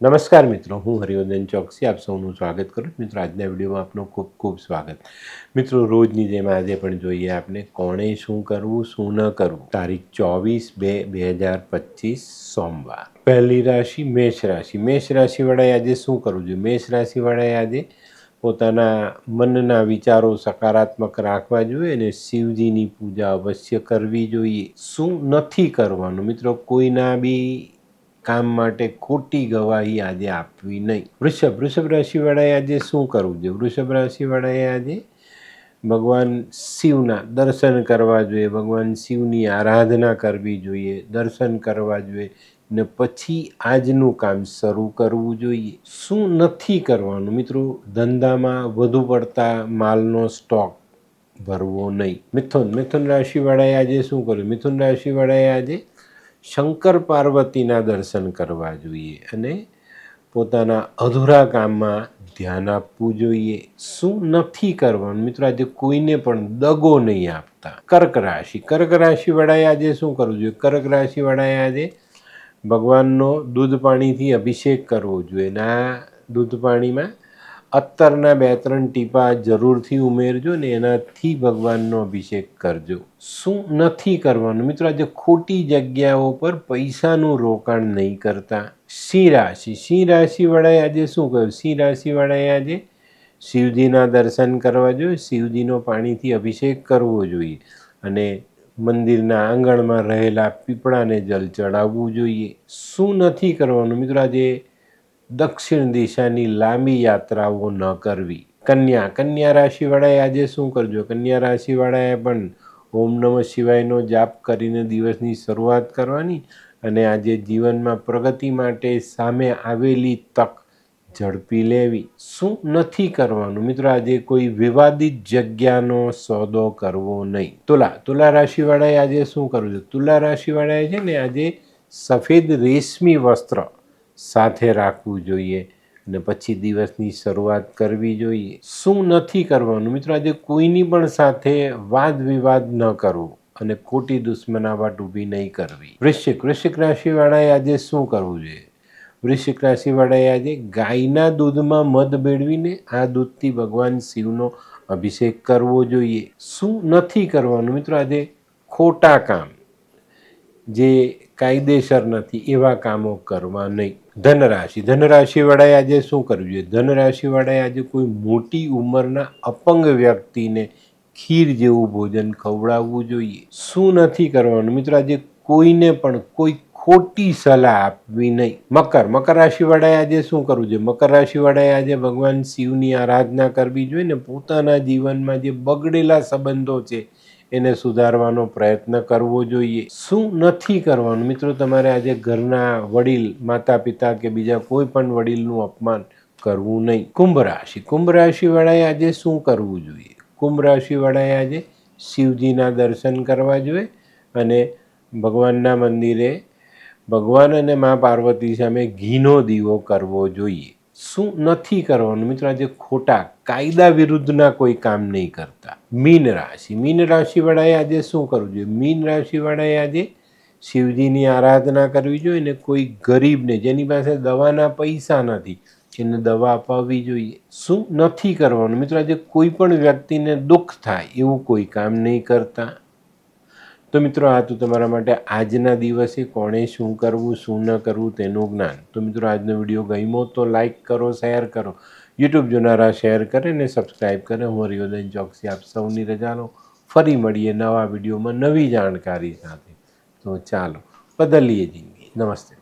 નમસ્કાર મિત્રો, હું હરિવર્ધન ચોકસી, આપ સૌનું સ્વાગત કરું. મિત્રો, આજના વિડીયોમાં આપનું ખૂબ ખૂબ સ્વાગત. મિત્રો, રોજની જેમ આજે પણ જોઈએ આપણે કોણે શું કરવું, શું ન કરવું? તારીખ ચોવીસ બે બે હજાર પચીસ, સોમવાર. પહેલી રાશિ મેષ રાશિ. મેષ રાશિવાળાએ આજે શું કરવું જોઈએ? મેષ રાશિવાળાએ આજે પોતાના મનના વિચારો સકારાત્મક રાખવા જોઈએ અને શિવજીની પૂજા અવશ્ય કરવી જોઈએ. શું નથી કરવાનું? મિત્રો, કોઈના બી કામ માટે ખોટી ગવાહી આજે આપવી નહીં. વૃષભ વૃષભ રાશિવાળાએ આજે શું કરવું જોઈએ? વૃષભ રાશિવાળાએ આજે ભગવાન શિવના દર્શન કરવા જોઈએ, ભગવાન શિવની આરાધના કરવી જોઈએ, દર્શન કરવા જોઈએ ને પછી આજનું કામ શરૂ કરવું જોઈએ. શું નથી કરવાનું મિત્રો? ધંધામાં વધુ પડતા માલનો સ્ટોક ભરવો નહીં. મિથુન મિથુન રાશિવાળાએ આજે શું કર્યું? મિથુન રાશિવાળાએ આજે શંકર પાર્વતીના દર્શન કરવા જોઈએ અને પોતાના અધૂરા કામમાં ધ્યાન આપવું જોઈએ. શું નથી કરવાનું? મિત્રો, આજે કોઈને પણ દગો નહીં આપતા. કર્ક રાશિ. કર્ક રાશિવાળાએ આજે શું કરવું જોઈએ? કર્ક રાશિવાળાએ આજે ભગવાનનો દૂધ પાણીથી અભિષેક કરવો જોઈએ. અને આ દૂધ પાણીમાં અત્તરના બે ત્રણ ટીપા જરૂરથી ઉમેરજો ને એનાથી ભગવાનનો અભિષેક કરજો. શું નથી કરવાનું? મિત્રો, આજે ખોટી જગ્યાઓ પર પૈસાનું રોકાણ નહીં કરતા. સિંહ રાશિ. સિંહ રાશિવાળાએ આજે શું કહ્યું? સિંહ રાશિવાળાએ આજે શિવજીના દર્શન કરવા જોઈએ. શિવજીનો પાણીથી અભિષેક કરવો જોઈએ અને મંદિરના આંગણમાં રહેલા પીપળાને જલ ચડાવવું જોઈએ. શું નથી કરવાનું? મિત્રો, આજે દક્ષિણ દિશાની લાંબી યાત્રાઓ ન કરવી. કન્યા કન્યા રાશિવાળાએ આજે શું કરજો? કન્યા રાશિવાળાએ પણ ઓમ નમઃ શિવાયનો જાપ કરીને દિવસની શરૂઆત કરવાની અને આજે જીવનમાં પ્રગતિ માટે સામે આવેલી તક ઝડપી લેવી. શું નથી કરવાનું? મિત્રો, આજે કોઈ વિવાદિત જગ્યાનો સોદો કરવો નહીં. તુલા તુલા રાશિવાળાએ આજે શું કરવું છે તુલા રાશિવાળાએ છે ને, આજે સફેદ રેશમી વસ્ત્ર સાથે રાખવું જોઈએ અને પછી દિવસની શરૂઆત કરવી જોઈએ. શું નથી કરવાનું? મિત્રો, આજે કોઈની પણ સાથે વાદ વિવાદ ન કરવો અને ખોટી દુશ્મનાવટ ઊભી નહીં કરવી. વૃશ્ચિક વૃશ્ચિક રાશિવાળાએ આજે શું કરવું જોઈએ? વૃશ્ચિક રાશિવાળાએ આજે ગાયના દૂધમાં મધ બેળવીને આ દૂધથી ભગવાન શિવનો અભિષેક કરવો જોઈએ. શું નથી કરવાનું? મિત્રો, આજે ખોટા કામ. જે કાયદેસર નથી, એવા કામો કરવા નહીં. ધનરાશિ ધનરાશિવાળાએ આજે શું કરવું જોઈએ ધનરાશિવાળાએ આજે કોઈ મોટી ઉંમરના અપંગ વ્યક્તિને ખીર જેવું ભોજન ખવડાવવું જોઈએ. શું નથી કરવાનું? મિત્રો, આજે કોઈને પણ કોઈ ખોટી સલાહ આપવી નહીં. મકર મકર રાશિવાળાએ આજે શું કરવું જોઈએ મકર રાશિવાળાએ આજે ભગવાન શિવની આરાધના કરવી જોઈએ ને પોતાના જીવનમાં જે બગડેલા સંબંધો છે એને સુધારવાનો પ્રયત્ન કરવો જોઈએ. શું નથી કરવાનું? મિત્રો, તમારે આજે ઘરના વડીલ માતા પિતા કે બીજા કોઈ પણ વડીલનું અપમાન કરવું નહીં. કુંભ રાશિ. કુંભ રાશિવાળાએ આજે શું કરવું જોઈએ? કુંભ રાશિવાળાએ આજે શિવજીના દર્શન કરવા જોઈએ અને ભગવાનના મંદિરે ભગવાન અને મા પાર્વતી સામે ઘીનો દીવો કરવો જોઈએ. શું નથી કરવાનું? મિત્રો, આજે ખોટા કાયદા વિરુદ્ધના કોઈ કામ નહીં કરતા. મીન રાશિ. મીન રાશિવાળાએ આજે શું કરવું જોઈએ? મીન રાશિવાળાએ આજે શિવજીની આરાધના કરવી જોઈએ ને કોઈ ગરીબને, જેની પાસે દવાના પૈસા નથી એને દવા અપાવવી જોઈએ. શું નથી કરવાનું? મિત્રો, આજે કોઈ પણ વ્યક્તિને દુઃખ થાય એવું કોઈ કામ નહીં કરતા. તો મિત્રો, આ હતું તમારા માટે આજના દિવસે કોણે શું કરવું, શું ન કરવું તેનું જ્ઞાન. તો મિત્રો, આજનો વીડિયો ગમ્યો તો લાઇક કરો, શેર કરો. યુટ્યુબ જોનારા શેર કરે ને સબસ્ક્રાઈબ કરે. હું હરિયોદન ચોકસી આપ સૌની રજાનો ફરી મળીએ નવા વિડીયોમાં નવી જાણકારી સાથે. તો ચાલો, બદલીએ જિંદગી. નમસ્તે.